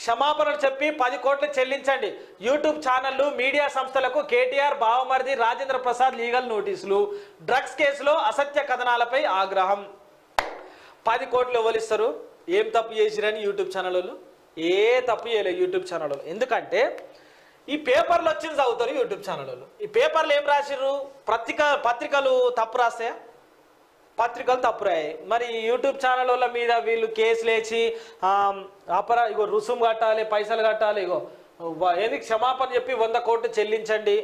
క్షమాపణలు చెప్పి పది కోట్లు చెల్లించండి. యూట్యూబ్ ఛానళ్ళు మీడియా సంస్థలకు కేటీఆర్ బావమరిది రాజేంద్ర ప్రసాద్ లీగల్ నోటీసులు. డ్రగ్స్ కేసులో అసత్య కథనాలపై ఆగ్రహం. పది కోట్లు ఎవరిస్తారు ఏం తప్పు చేసిరని యూట్యూబ్ ఛానల్ వాళ్ళు ఏ తప్పు చేయలేదు యూట్యూబ్ ఛానల్ వాళ్ళు ఎందుకంటే ఈ పేపర్లు వచ్చింది చదువుతారు యూట్యూబ్ ఛానల్ వాళ్ళు ఈ పేపర్లు ఏం రాసిర్రు? పత్రిక పత్రికలు తప్పు రాస్తాయా? పత్రికలు తప్పురాయి. మరి యూట్యూబ్ ఛానల్ మీద వీళ్ళు కేసులు వేసి అపరా ఇగో రుసుము కట్టాలి పైసలు కట్టాలి ఇగో ఏది క్షమాపణ చెప్పి వంద కోట్లు చెల్లించండి.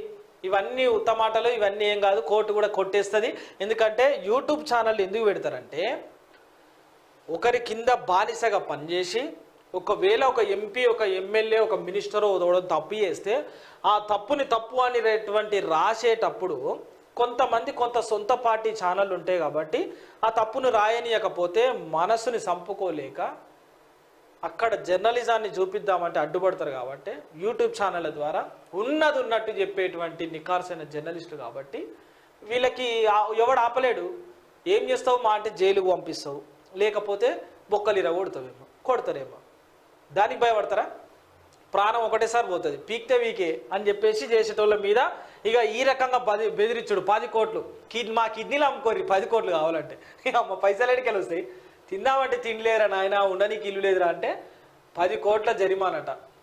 ఇవన్నీ ఉత్తమాటలు ఇవన్నీ ఏం కాదు కోర్టు కూడా కొట్టేస్తుంది. ఎందుకంటే యూట్యూబ్ ఛానల్ ఎందుకు పెడతారంటే ఒకరి కింద బానిసగా పనిచేసి ఒకవేళ ఒక ఎంపీ ఒక ఎమ్మెల్యే ఒక మినిస్టర్ తప్పు చేస్తే ఆ తప్పుని తప్పు అనేటువంటి రాసేటప్పుడు కొంతమంది కొంత సొంత పార్టీ ఛానళ్ళు ఉంటాయి కాబట్టి ఆ తప్పును రాయనీయకపోతే మనసుని సంపుకోలేక అక్కడ జర్నలిజాన్ని చూపిద్దామంటే అడ్డుపడతారు కాబట్టి యూట్యూబ్ ఛానళ్ళ ద్వారా ఉన్నది ఉన్నట్టు చెప్పేటువంటి నికార్సైన జర్నలిస్టులు కాబట్టి వీళ్ళకి ఎవడు ఆపలేడు. ఏం చేస్తావు? మా అంటే జైలుకు పంపిస్తావు. లేకపోతే బొక్కలు ఇర కొడతావేమో కొడతారేమో. దానికి భయపడతారా? ప్రాణం ఒకటేసారి పోతుంది. పీక్తే వీకే అని చెప్పేసి చేసేటోళ్ళ మీద ఇక ఈ రకంగా పది బెదిరించుడు పది కోట్లు. కిడ్ మా కిడ్నీలు అమ్ముకోరు పది కోట్లు కావాలంటే. ఇక అమ్మ పైసలు ఎడికెళ్ళి వస్తాయి తిందామంటే తినలేరా నాయన? ఉండనీకి ఇల్లు లేదురా అంటే పది కోట్ల జరిమానట.